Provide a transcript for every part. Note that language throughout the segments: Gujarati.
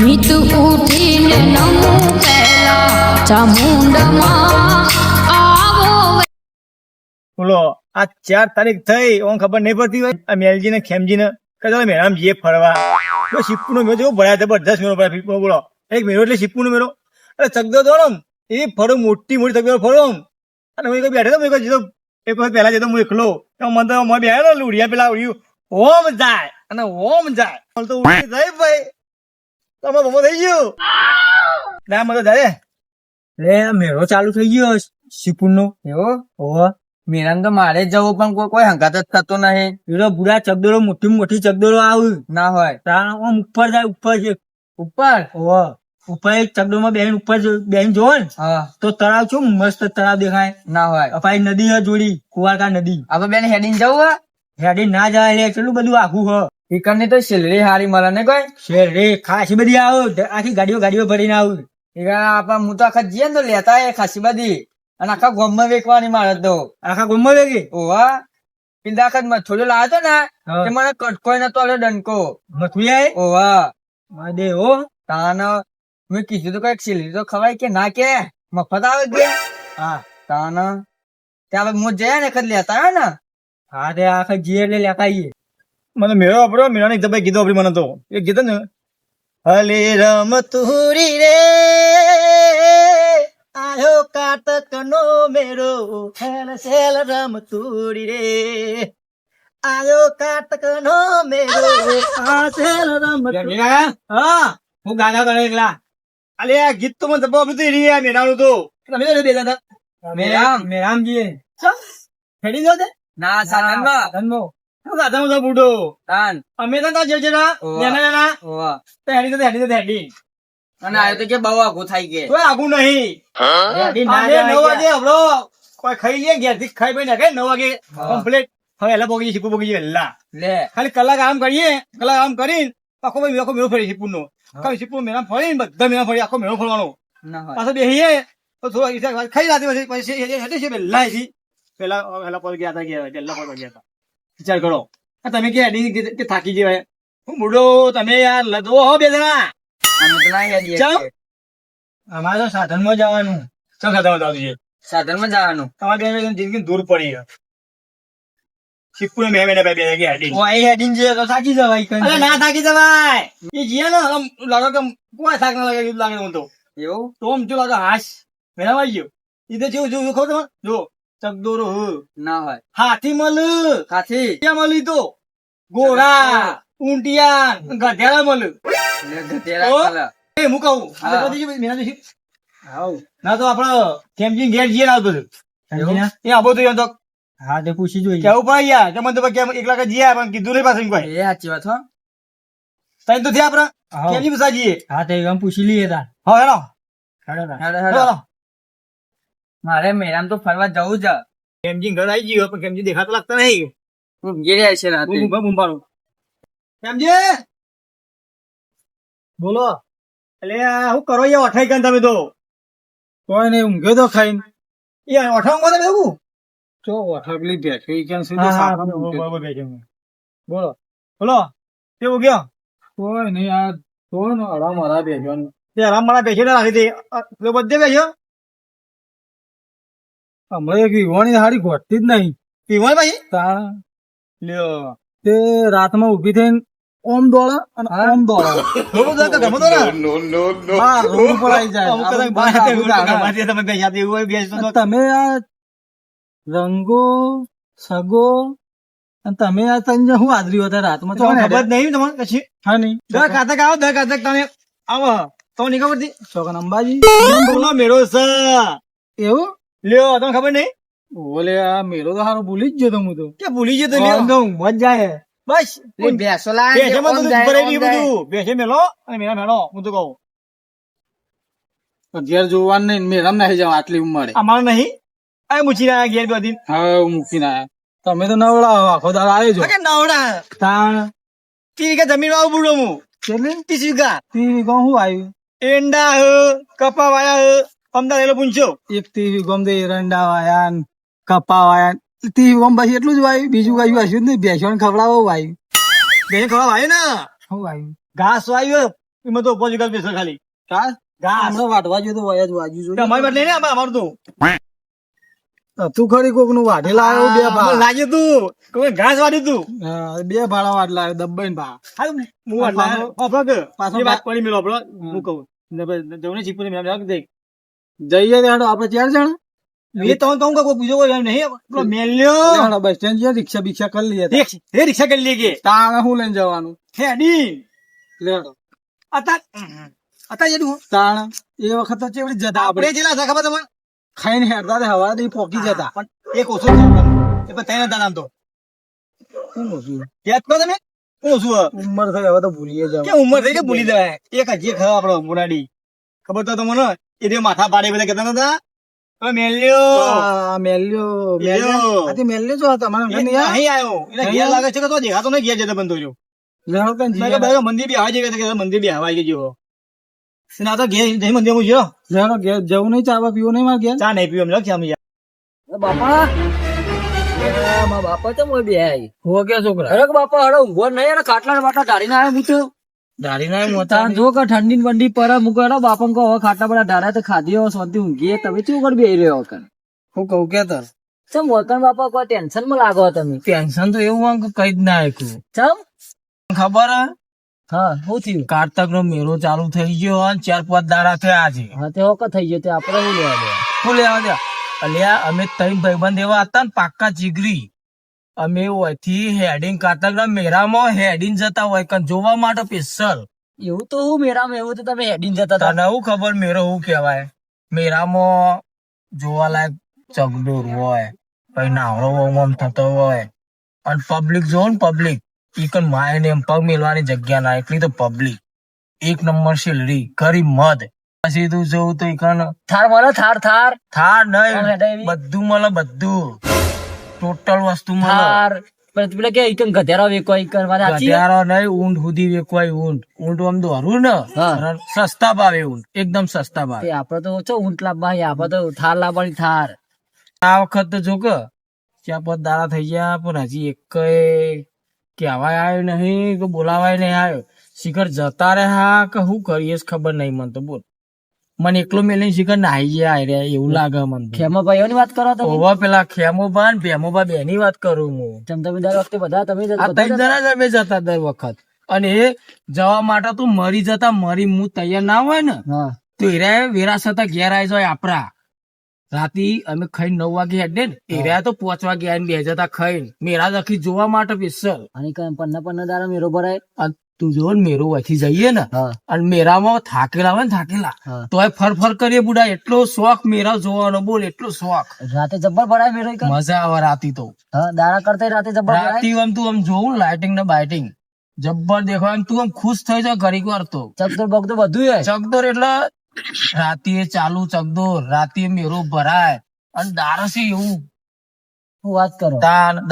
નીત ઉઠીને નમું પહેલા ચામુંડમાં બોલો, આ ચાર તારીખ થઈ ઓન ખબર નહીં પડતી હોય? આ મેલજીને, ખેમજીને, કદાચ મેરામ જઈએ ફરવા. તો શિપુ નો મેળો ભરાય જબરદસ્ત મેળો ભરાય શિપુ બોલો. એક મેળો એટલે શિપુ નો મેળો. અરે ચગદો દોડો એ ફરો, મોટી મોટી ચગદો ફરો અને હું બેઠો તો મેં કહ્યું જીતો એક વખત પહેલા જતો, હું એકલો. મને તો, મને બેઠો ને ઉડિયા પેલા ઉડ્યું. ઓમ જાય, અને ઓમ જાય. તો ઉડી જાય ભાઈ. તમે બમો થઈ ગયું. ના મને તો જાય લે મેળો ચાલુ થઈ ગયો શિપુર નો એવો? ઓહો. મેળામ તો મારે જ જવું પણ કોઈ હંગાત જ થતો નહીં. એનો બુરા ચકદોરો મોટી મોટી ચકદોરો આવી. ના હોય. તારા આમ ઉપર જાય ઉપર છે. ઉપર? ઓહો. ઉપર એક ચકડોમાં બેન ઉપર બેન જોવો ને તો તળાવ શું મસ્ત તળાવ દેખાય. ના હોય. અપાઈ નદી હે જોડી કુવારકા નદી. આપણે બેન હેડીને જવું હેડી ના જાય એટલે કેટલું બધું આખું હ. ઈકરની તો શેલરી હારી મળે ને કોઈ? શેલરી ખાસી બધી આવું. આખી ગાડીઓ ગાડીઓ ભરીને આવું. આપડે હું તો આખા જઈએ ને તો લેતા એ ખાસી બધી. અને આખા ગોમમાં વેકવાની મારે તો. આખા ગોમમાં વેકી? ઓવા પિંડા આખા મથોડો લાવ્યો તો ને તે મને કટકો નતો આલ્યો ડંકો. મથું ઓવા દે ઓ તાન મેં કીધું તો કંઈક શેલરી તો ખવાય કે ના કે? મફત આવે કે? હા. તાન. ત્યાં હું જયા ને ખત લેતા ને. હા તે આખા જીએ એટલે લેતા આવીએ. મને મેળો આપણો મેળાની દબાઈ ગીતો આપડી મને તો. એ ગીત ને હલે રમતુરી રે આયો કાતક નો મેળો ખેલ સેલ રમતુરી રે. આયો કાતક નો મેળો આ સેલ રમતુરી હા. હું ગાના કરે એકલા. અલે આ ગીત તો મને દબાવ બધું રી આ મેળાનું તો. તમે તો બેલા દાદા. મેરામ મેરામજી જાવ તે. ના સાધનમાં. ધનમો શું ગાધા બુડો. તાન. અમે તો ત્યાં જે ના ઓવા. નાના નાના. ઓવા. તો હેડી તો હેડી તો હેડી અને આ તો કે બહુ આઘું થાય કે. કોઈ આગું નહીં. હેડી ના જાય નવ વાગે હમણો કોઈ ખાઈ લે ઘેરથી ખાઈ પી નાખે નવ વાગે કમ્પ્લીટ હવે એલા પોગી શીખવું પોગી વહેલા. લે. ખાલી કલાક આમ કરીએ કલાક આમ કરીને આખો ભાઈ આખો મેળો ફરી શીપુર નો. ખાલી શીપુર મેળા ફરીને બધા મેળા ફરી આખો મેળો ફરવાનો. પાછો બેસીએ તો થોડો ખાઈ રાતે પછી પછી છે પેલા પેલા પર ગયા હતા ગયા પેલા પર ગયા હતા. વિચાર કરો. તમે કે હેડી કે- થાકી જવાય હું બુડો તમે યાર લદવો હો બે જણા. અમારે તો સાધનમાં જવાનું. શું સાધનમાં જવાનું છે? સાધનમાં જવાનું. તમારે બે જિંદગી દૂર પડી છે શીપુને મેં બે બે કે હેડી ઓ એ હેડીને તો થાકી જવાય અરે ના થાકી જવાય. એ જીએ ને લાગો કે કોઈ થાક ના લાગે લાગે મને તો. એવું? તો આમ જો લાગે હાશ. મેળા ગયો. એ તો જેવું જેવું ખબર જો. ચકદોરો ના હોય. હાથી મલ. હાથી. ક્યાં મળી તો. ઘોડા ઊંટિયા ગધેડા મલ. ગધેડા એ હું કહું? ના તો આપડે કેમજી ઘેર જઈએ આવતું એ આબો તો એમ તો. હા તે પૂછી જોઈએ કેવું પણ યાર? કે મને તો કેમ એકલા કે જઈએ પણ કીધું નહીં પાછું કોઈ. એ સાચી વાત હો. તઈ તો થયા આપડે. કેમજી પૈસા જઈએ હા તે એમ પૂછી લઈએ તાર. હા હેલો. હેડો હેલો હેડો મારે મેરામ તો ફરવા જવું છે. કેમજી ઘર આવી ગયો પણ કેમજી દેખાતો લાગતો નહીં. ઊંઘી રહ્યા છે રાતે. ઊંઘા બૂમ કેમજી? બોલો. એટલે હું કરો એ અઠાઈ કાન તમે તો? કોઈ નહીં ઊંઘ્યો તો ખાઈને. યાર અઠાવું તમે એવું ચો ઓઠકલી બેઠી કેમ હા, હા, બરોબર, બેઠો બોલો. બોલો. તે ગયો કોઈ નહીં આ તો આરામ બેસ્યો બેઠો તે રામ મારા બેસી ના રાખી દે. બધે બેસ્યો હમણાં એક વિવાણી હારી ઘોટતી જ નહીં. પીવાય ભાઈ? તાણ. લ્યો. તે રાતમાં ઊભી થઈને ઓમ દોડા અને ઓમ દોડા. થોડું તો ગમો તો ને? હા રોડ ઉપર આવી જાય. અમુક કદાચ બહાર બાજુ એવું ગાડા. ગમાતી તમે બેસ્યા એવું હોય બેસતો તો. તમે આ રંગો સગો અને તમે આ તને હું હાજરી હતા રાતમાં? તો ખબર નહીં તમને પછી હા નહીં. દર કાતક આવો દર કાતક તમે આવો. તો નહીં ખબર હતી ચોકન અંબાજી. મેળો છે. એવું? લ્યો તમને ખબર નહીં? બોલે આ મેળો તો હારો ભૂલી જ ગયો તો હું તો. કે ભૂલી જતો લ્યો. આમ તો ઊંઘ જ જાય બસ બેસો બેસેમાં બધું ભરાઈ બધું. બેસે મેલો અને મેળા મેળો હું તો કહું. ઘેર જોવાનું નહીં મેળામ નાખી જાવ આટલી ઉંમરે. અમારે નહીં? આ મૂકી ના ઘેર બધી હા મૂકીને આયા તમે તો નવડા આખો દાળ આવ્યો છો. કે નવડા? તાણ. તીરી કે જમીન વાળું બુડો હું? કેટલી વીઘા તીવી ગમ શું આવ્યું એંડા હ કપા વાયા હ. અમદાવાદ એલો પૂછ્યો એક ટીવી ગમ દે એરંડા વાયા કપા વાયા ટીવી ગમ બસ એટલું જ વાયું. બીજું કઈ વાસ્યું નહીં. બેસો ને ખવડાવો વાયું. બે ખવડાવ વાય ને. શું વાયું? ઘાસ વાયો એમાં તો કર બેસો ખાલી. ઘાસ? ઘાસ. હમણાં વાઢવા તો વાયા જ વાગ્યું જોઈએ. અમારી વાત નહીં અમારું તો. તું ખરી કોકનું વાઢેલા લાવ્યો બે ભાડા લાગ્યું તું. કોઈ ઘાસ વાડ્યું તું. બે ભાડા વાટ લાવ્યો દબાઈ ભા હા, હું વાટ લાવ્યો. પાછો વાત પડી મેળો આપડે હું કહું. ને ભાઈ જવું ને ચીપુને મેં આમ દેખ. જઈએ ત્યાં આપણે ચાર જણા મેં તો કહું કે કોઈ બીજો કોઈ નહીં. પેલો મેલ્યો. લેવાડો બસ સ્ટેન્ડ જઈએ રિક્ષા બિક્ષા કરી લઈએ રિક્ષ- એ રિક્ષા કરી લઈએ કે. તાણે હું લઈને જવાનું હેડી. લેડો અતા અતા જેટલું તાણ એ વખત તો ચેવડી જતા આપણે જેલા હતા ખબર તમને? ખાઈને હેરતા તે હવા દે પોકી જતા પણ એક ઓછો. એ પણ ત્રણ હતા તો. શું ઓછું? યાદ કરો તમે? હું ઓછું ઉંમર થઈ હવે તો ભૂલીએ જાવ કે ઉંમર થઈ કે ભૂલી જવાય. એક હજી ખરા આપણો મુનાડી. ખબર તો તમને એ જે માથા પાડે બધા કહેતા નતા? મેલ્યો. મેલ્યો મેલ્યો. મેલ્યો. મેલ્યો છો? તમારે નહીં આવ્યો. એને ઘેર લાગે છે કે તો દેખાતો નહીં ઘેર જતો બંધો ભાઈ મંદિર બી આવે છે મંદિર બી હવાઈ ગયો અને આ તો ઘેર જઈ મંદિર હું ગયો લેડો ઘેર જવું નહીં ચાવા પીવું નહીં મારે ઘેર? ચા નહીં પીવો એમ લખ્યા અમે બાપા. મારા બાપા તો મોય બે હો કે છોકરા? અરે બાપા હડો ઊંઘો નહીં અરે ખાટલા ને બાટલા ઢાળીને આવ્યો હું તો. દાઢી ના મોટા જો કે ઠંડી બંડી પર મૂકો. હેડો બાપા હવે ખાટલા બધા ઢાળ્યા તો ખાધી હવે શાંતિ ઊંઘીએ તમે શું કરી બેહી રહ્યો કન હું કહું કે તર. ચમ વકન બાપા કોઈ ટેન્શનમાં લાગો તમે? ટેન્શન તો એવું કઈ જ ના ચમ? ખબર હે? હા થયું? કારતક નો મેળો ચાલુ થઈ ગયો અને ચાર પાંચ દાડા થયા છે. હા તે હોક થઈ ગયો તે આપણે શું લેવા દે શું લેવા દે અલ્યા અમે ત્રણ ભાઈબંધ એવા હતા ને પાક્કા જીગરી. અમે ઓયથી હેડિંગ કારતક ના મેળામાં હેડિંગ જતા હોય કન જોવા માટે સ્પેશિયલ એવું તો હું મેરામાં એવું તો તમે હેડિંગ જતા હતા. તને હું ખબર મેરો હું કહેવાય? મેળામાં જોવાલાયક ચગડોર હોય પછી નાવડો ઓમ થતો હોય. અને પબ્લિક જો ને પબ્લિક ઈકન માયને એમ પગ મેળવાની જગ્યા ના એટલી તો પબ્લિક એક નંબર શેલરી ગરીબ મદ પછી તું જોવું તો ઈકન થાર મળે થાર થાર. થાર નહીં બધું મળે બધું. ટોટલ વસ્તુ મળે. પેલા કે એક ગધેરા વેકવાય વાત? ગધેરો નહીં ઊંટ સુધી વેકવાય ઊંટ. ઊંટ આમ દોરું ને. સસ્તા ભાવે ઊંટ. એકદમ સસ્તા ભાવે. આપડે તો ઓછો ઊંટ લાવવા આપડે તો થાર લાવવાની થાર. આ વખત તો જો કે ચાર પાંચ દાડા થઈ ગયા પણ હજી એક કહેવાય આવ્યો નહીં કે બોલાવાય નહીં આવ્યો. શિખર જતા રહ્યા કે શું કરીએ ખબર નહીં મને તો બોલ. મને એકલો મેલીને શિખર નાહી ગયા રહ્યા એવું લાગે મને ખેમો ભાઈઓ ની વાત કરો તમે? ઓવા પેલા ખેમોબા ને ભેમોબા બેની વાત કરું હું. તમ તમે દર વખતે બધા તમે આ ત્રણ જણા જ જતા દર વખત. અને એ જવા માટે તો મરી જતા મરી હું તૈયાર ના હોય ને તો એરા વેરાસતા ઘેર આવી જાય આપડા રાતી અમે ખાઈ નવ વાગે હેડે ને એરા તો પાંચ વાગે આવીને બે જતા ખાઈ મેરા દખી જોવા માટે સ્પેશિયલ અને પન્ના પન્ના દારા મેરો ભરાય? તું જો ને મેરો વથી જઈએ ને અને મેરામાં થાકેલા હોય ને થાકેલા તો ફર ફર કરીએ બુડા એટલો શોખ મેરા જોવાનો બોલ એટલો શોખ. રાતે જબ્બર ભરાય મેરો મજા આવે રાતી તો. હા દાડા કરતા રાતે જબ્બર રાતી આમ તું આમ જોઉં લાઇટિંગ ને બાઇટિંગ જબ્બર દેખો આમ તું આમ ખુશ થઈ જાવ ઘડીક વાર તો. ચકદોર બગદોર બધું ચકદોર એટલે રાતીએ ચાલુ ચકદોર રાતીએ મેરો ભરાય. અને દારસી એવું. હું વાત કરો?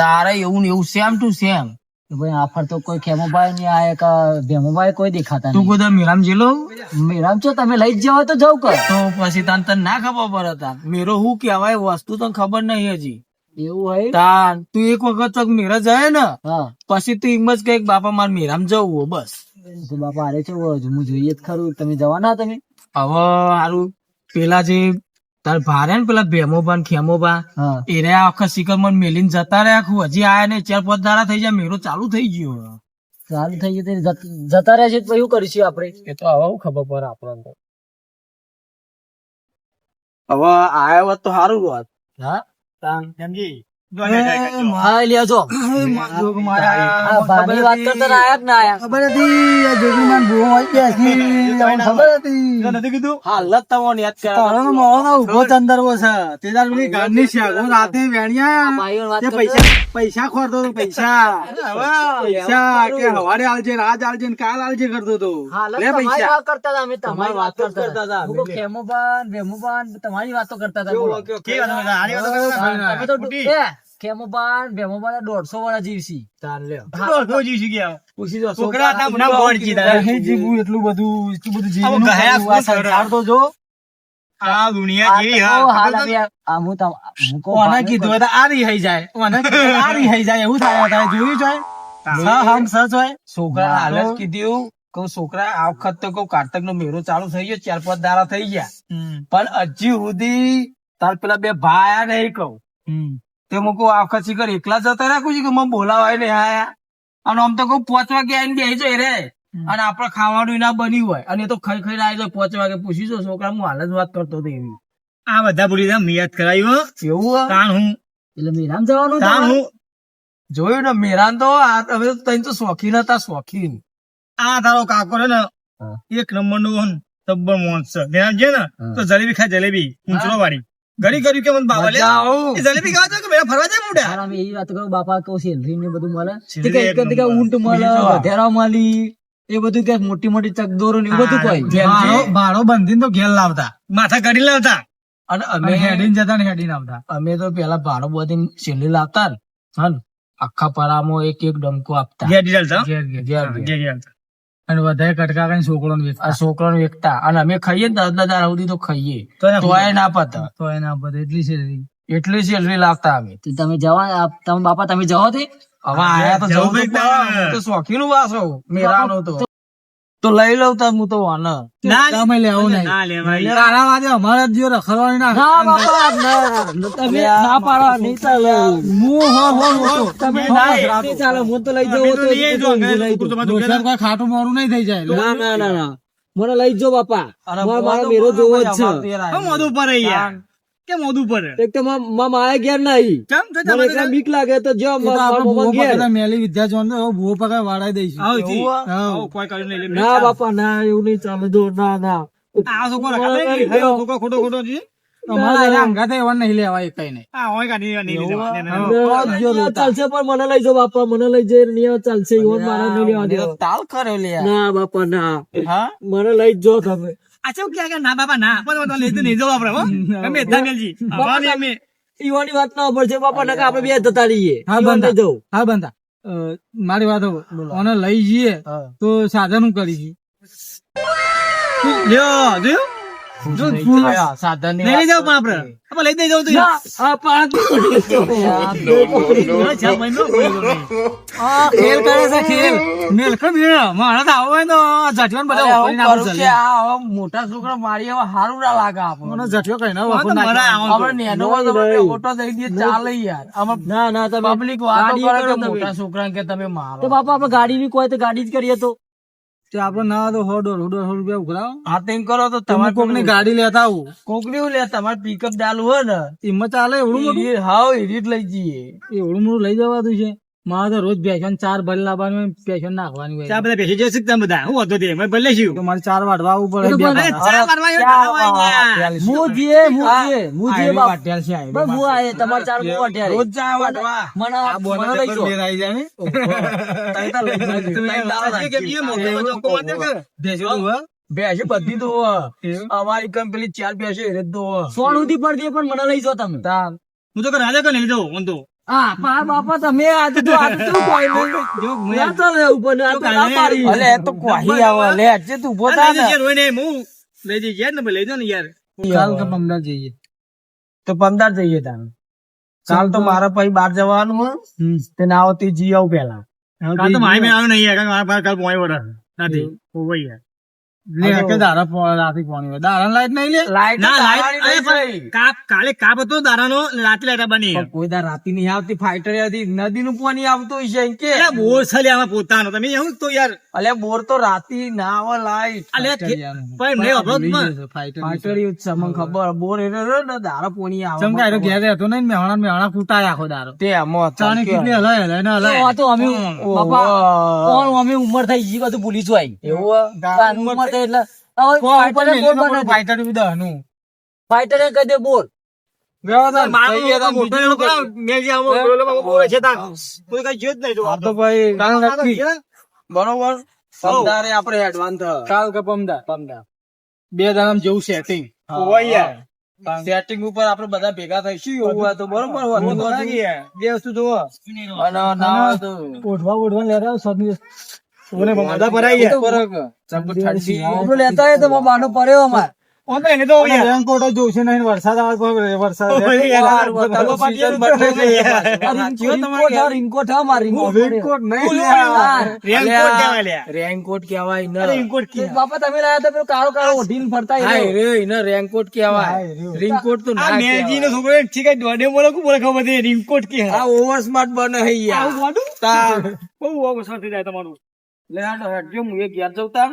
દાર એવું ને એવું સેમ ટુ સેમ કે ભાઈ આફર તો કોઈ ખેમોભાઈ ની આયા કે ભેમોભાઈ કોઈ દેખાતા તું નહીં. બધા મેરામ જેલો? મેરામ છો તમે લઈ જ જાવ તો જવું કર. તો પછી તને તને ના ખબર પડે તાર. મેરો હું કહેવાય વસ્તુ તને ખબર નહીં હજી. એવું હોય? તાન તું એક વખત તક મેરા જાય ને હા. પછી તું એમ જ કંઈક બાપા માર મેરામ જવું હો બસ. બાપા આરે છે હું જોઈએ જ ખરું. તમે જવાના તમે? હવે હારું પેલા જે તાર ભારે ને પેલા ભેમોબા ને ખેમોબા હા. એ રહ્યા આખા શિખર મને મેલીને જતા રહ્યા. આખું હજી આયા ને ચાર પાંચ દાડા થઈ જાય મેળો ચાલુ થઈ ગયો. ચાલુ થઈ ગયું. જતા રહ્યા છે તો શું કરીશું આપણે. એ તો હવે ખબર પડે આપણને તો. હવે આયા વાત તો સારું વાત હા. સમજી હતી હતી? પૈસા પૈસા ખોરતો પૈસા. પૈસા કે હવારે આલજે ને આજ આલજે કાલ આલજે કરતો તો હાલત લે તમારી પૈસા. કરતા હતા અમે તમારી વાત કરતા કરતા હતા. હતા. તમારી વાતો કરતા હતા હતા? તમે તો ખેમોબાન વેમોબાન દોઢસો વાળા જીવસી તાર લ્યો. દોઢસો જીવી ગયા. પૂછી જો છોકરા હતા, મુના બોર્ડ જીતા. નહીં એટલું બધું એટલું બધું આવું ગયા આ સંસાર તો જો. આ દુનિયા જેવી હા? હાલ ખબર અમે આ- આ હું તમ- હું કહું ઓને કીધું તો આ રિહાઈ જાય. ઓને કીધું હોય તો આ રિહાઈ જાય. એવું થાય તારે જોયું છે હા હમ સચ હોય. છોકરા કીધું. આ વખત તો કઉ કારતક નો મેળો ચાલુ થઈ ગયો ચાર પાંચ દારા થઈ ગયા. પણ હજી સુધી તાર પેલા બે ભાઈ આયા નહીં કહું. તે હું આખા શીખર એકલા જતા રાખું છું કે મને બોલાવાય ને આયા અને આમ તો કહું પાંચ વાગે આવીને બેસી જાય રે. અને આપડે ખાવાનું ના બન્યું હોય. અને તો ખાઈ ખાઈ આવી જાય પાંચ વાગે પૂછી જો છોકરા હું હાલ જ વાત કરતો હતો એવી. આ બધા ભૂલી ગયા મેં યાદ કરાયું હો. એવું? તાણ હું. એટલે મેરામ જવાનું તાણ હું. જોયું ને મેરાન તો આ હવે તો તઈ તો શોખીન હતા શોખીન. આ તારો કાકો છે ને એક નંબરનું તબ્બર મોન્સ મેરાન છે ને તો જલેબી ખાય જલેબી ઊંચરો વાળી ઘડી કર્યું કે મને બાવા લે. જલેબી ખાવા જાવ કે મેરા ફરવા જાય મોટા તારા અમે એવી વાત કરું બાપા કહું સેલરી ને બધું મળે. તે સેલરી કઈ એક કદી કે ઊંટ મળે. વધેરા મળી. એ બધું કે મોટી મોટી ચકદોરો ને બધું કોઈ. ભાડો- ભાડો બંધીને તો ઘેર લાવતા. માથા કરી લાવતા? અને અમે હેડીન જતા ને હેડીન આવતા. અમે તો પેલા ભાડો બધીને છેલ્લી લાવતા ને. આખા પરામાં એક એક ડંકો આપતા. ઘેર ઘેર ઘેર, ઘેર. ઘેર. અને વધારે કટકા કરીને છોકરો આ છોકરો વેચતા. અને અમે ખાઈએ ને દાદા દાદા સુધી તો ખાઈએ. તો ના પતા. તો ના પતા. એટલી સેલરી એટલી સેલરી લાગતા અમે. તો તમે જવા તમે બાપા તમે જવો દે? હવે આયા તો જવું તો તો શોખીન વાસો. મેરાનો તો. તો લઈ લઉં તા હું તો વાનર ના તમે લેવું નહીં. ના લેવાય. તારા વાદે અમારે રખડવાની ના. ના બાપા ના તમે ના પાડો નહીં ચાલે. હું હો હો હો તમે ના, ચાલે હું તો લઈ જાઉં તો લઈ ઘેર- કોઈ ખાટું મારું નહીં થઈ જાય. ના ના ના ના. મને લઈ જો બાપા. મારો મારો જોવો જ છે. મોઢું પર યાર કે મોઢું પર એક તો મા- મા માએ ઘેર નહીં. કેમ? તો મને એકલા બીક લાગે તો જો મા- ઘેર. મેલી વિદ્યા જોન ભૂવો પગાર વાડાઈ દઈશું. આવ જી. કોઈ કરી નહીં ના બાપા ના એવું નહીં ચાલે. દો ના ના. આ છોકરો ખોટો ખોટો ના, ચાલશે પણ મને લઈ જાઓ બાપા. મને લઈ જઈ ચાલશે. ના બાપા ના. મને લઈ જો તમે. આ ચેવું ક્યાં કે ના બાપા ના પણ તમે લઈ તો નહીં જાઓ આપણે હો. ગમે એટલા મેલજી. આવા નહીં અમે. ઈવાની વાત ના પડશે બાપા નકા આપણે બે જતા રહીએ હા, બંધા. લઈ હા બંધા મારી વાત ઓને લઈ જઈએ તો સાધન હું કરી લ્યો, જોયું? સાધન લઈ લઈ આપણે. આપણે લઈ દઈ જાઓ તો યાર. આ પાંચ ઘણા ચાર મહિનો બોલ્યો નહીં. ખેલ કરે છે ખેલ મેલખણ મારા તો આવો તો જઠિયો બધા વાપરીને આપણે ચાલીએ. મોટા છોકરા મારી હવે હારું ના લાગે આપણને મને જઠિયો કઈ ના. આપણે નેનો ઓટો દઈ દઈએ ચાલે યાર ના ના તમે પબ્લિક વાતો કરે. મોટા છોકરા કે તમે મારો તો બાપા આપણે ગાડી ની કોઈ તો ગાડી જ કરીએ તો તે આપણે ના તો સો દોઢ દોઢસો રૂપિયા ઉઘરાવો. તેમ કરો તો તમારે કોકની ગાડી લેતા આવું. કોકડી લે તમારે પિકઅપ ચાલુ હોય ને. એમાં ચાલે એવડું મોટું? હાવ એડિટ લઈ જઈએ. એવડું મોટું લઈ જવાતું છે. મારે તો રોજ પેશન ચાર ભરી લાવવાનું હોય પેશન નાખવાની હોય. ચા બધા બેસી જઈ શકતા બધા? હું હતો તે મેં ભલે છું તો મારે ચાર વાટવા આવવું પડે એ તો બે પણ- અરે, ભાડા. ચા મારવા આવ્યો. તો આવા યાર. હું જે હું. જે હું જે બાપ. વાટ્યા છે, બસ હું આયે તમાર ચાર હું વાટ્યા રે. રોજ જા વાટવા મને આ બોને તો. આઈ જાય ને. તઈ તા લઈ. તમે કેમ એ મોટો નાખીએ. ચોખ્ખો વાત કર. ભેંસો બધી તો અમારી કંપની ચાર ભેંસો એ દો સોણ ઉધી પડતી પણ મને લઈ જો તમે. હું તો કે રાજા કને લીધો હું તો. હા પા બાપા તમે આ તો આ તો શું કોઈ નહીં ના ચાલે ઉપર આ તો ના પાડી. અલે તો કોહી આવે લે આજે તું લઈ ને હું યાર ને લઈ જાઓ ને યાર. કાલ પમદાર જઈએ. તો પંદર જઈએ તારે. કાલ તો મારે પછી બહાર જવાનું તેને તે ના આવતી જી આવું પેલા કાલ તો મારી મેં આવ્યો નહીં યાર, કારણ કે મારા કાલ પોઈ વરસ નથી. યાર. લે કે દારા રાતે પાણી હોય. દારા લાઈટ નહીં લે? લાઈટ ના, લાઈટ- લાઈટ અરે પણ કાપ કાલે કાપ હતો દારાનો રાતે લાઈટ બની. કોઈ દા રાતી નહીં આવતી ફાઈટર હતી. નદી નું પાણી આવતું હોય કે. બોર છે લે પોતાનો. તમે એવું તો યાર. અલે બોર તો રાતી ના આવે લાઈટ. અલે પણ. ફાઈટર ફાઈટર ખબર. બોર એટલે રહ્યો ને દારો પાણી આવે. તો ઘેર હતો ને મેહોણા મેહોણા કૂટાય આખો દારો. તે ચાણી કેટલી હલાય હલાય ને હલાય. આ તો અમે બાપા કોણ અમે ઉમર થઈ ગઈ બધું ભૂલી જોઈ એવું ઉમર થઈ એટલે ફાઈટરે બોલ બી કહી દે બોલ? બરોબર. આપણે એડવાન્સ કાલ કે પમદાર પમદાર દાડા જેવું સેટિંગ સેટિંગ ઉપર આપણે બધા ભેગા થઈશું એવું હોય તો બરોબર હોય. બે વસ્તુ જોવો. અને ના ઓઢવા ઓઢવા લેતા સદની ઓને બધા ભરાઈ ગયા. બરોબર. ચંપુ ઠંડી એટલું લેતા હોય તો મારો બાનો પડ્યો અમાર. ઓ એને તો યાર રેનકોટ જ જોશે નહીં વરસાદ આવે તો વરસાદ છે યાર. રિંકોટ હા, મારે રિંકોટ પડ્યો. રેનકોટ નહીં રેનકોટ કહેવાય લ્યા. રેનકોટ કહેવાય ને રેનકોટ કહેવાય. બાપા તમે લાયા હતા પેલો કાળો કાળો ઓઢીને ફરતા હાય રે એને રેનકોટ કહેવાય. રેનકોટ તો ના મેલજી નો છોકરો ઠીક છે દોડે બોલે કું બોલે ખબર નથી રેનકોટ કે આ ઓવર સ્માર્ટ બને હે યાર. થઈ જાય તમારું. લે આ હેડજો હું એ ઘેર જઉં તાર.